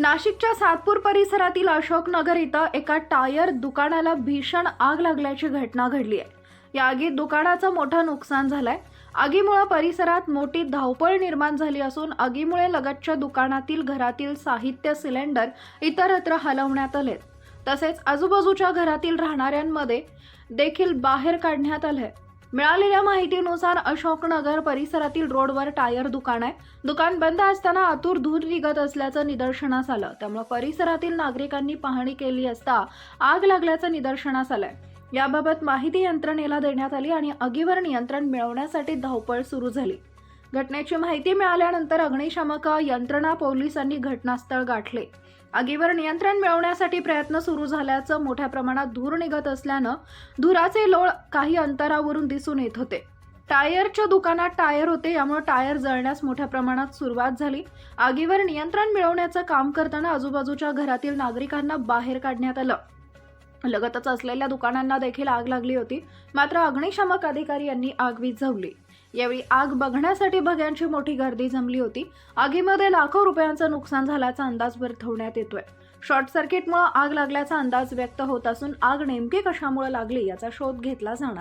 नाशिकच्या सातपूर परिसरातील अशोकनगर इथं एका टायर दुकानाला भीषण आग लागल्याची घटना घडली आहे. या आगीत दुकानाचं मोठं नुकसान झालंय. आगीमुळे परिसरात मोठी धावपळ निर्माण झाली असून आगीमुळे लगतच्या दुकानातील घरातील साहित्य सिलेंडर इतरत्र हलवण्यात आले तसेच आजूबाजूच्या घरातील राहणाऱ्यांमध्ये देखील बाहेर काढण्यात आलंय. मिळालेल्या माहितीनुसार अशोकनगर परिसरातील रोडवर टायर दुकान आहे. दुकान बंद असताना आतूर धूर निघत असल्याचं निदर्शनास आलं. त्यामुळे परिसरातील नागरिकांनी पाहणी केली असता आग लागल्याचं निदर्शनास आलंय. याबाबत माहिती यंत्रणेला देण्यात आली आणि आगीवर नियंत्रण मिळवण्यासाठी धावपळ सुरू झाली. घटनेची माहिती मिळाल्यानंतर अग्निशामक यंत्रणा पोलिसांनी घटनास्थळ गाठले. आगीवर नियंत्रण मिळवण्यासाठी प्रयत्न सुरू झाल्याचं मोठ्या प्रमाणात धूर निघत असल्यानं धुराचे लोळ काही अंतरावरून दिसून येत होते. टायरच्या दुकानात टायर होते यामुळे टायर जळण्यास मोठ्या प्रमाणात सुरुवात झाली. आगीवर नियंत्रण मिळवण्याचं काम करताना आजूबाजूच्या घरातील नागरिकांना बाहेर काढण्यात आलं. लगतच असलेल्या दुकानांना देखील आग लागली होती. मात्र अग्निशामक अधिकारी यांनी आग विझवली. यावेळी आग बघण्यासाठी बघ्यांची मोठी गर्दी जमली होती. आगीमध्ये लाखो रुपयांचं नुकसान झाल्याचा अंदाज वर्तवण्यात येतोय. शॉर्ट सर्किटमुळे आग लागल्याचा अंदाज व्यक्त होत असून आग नेमकी कशामुळे लागली याचा शोध घेतला जाणार.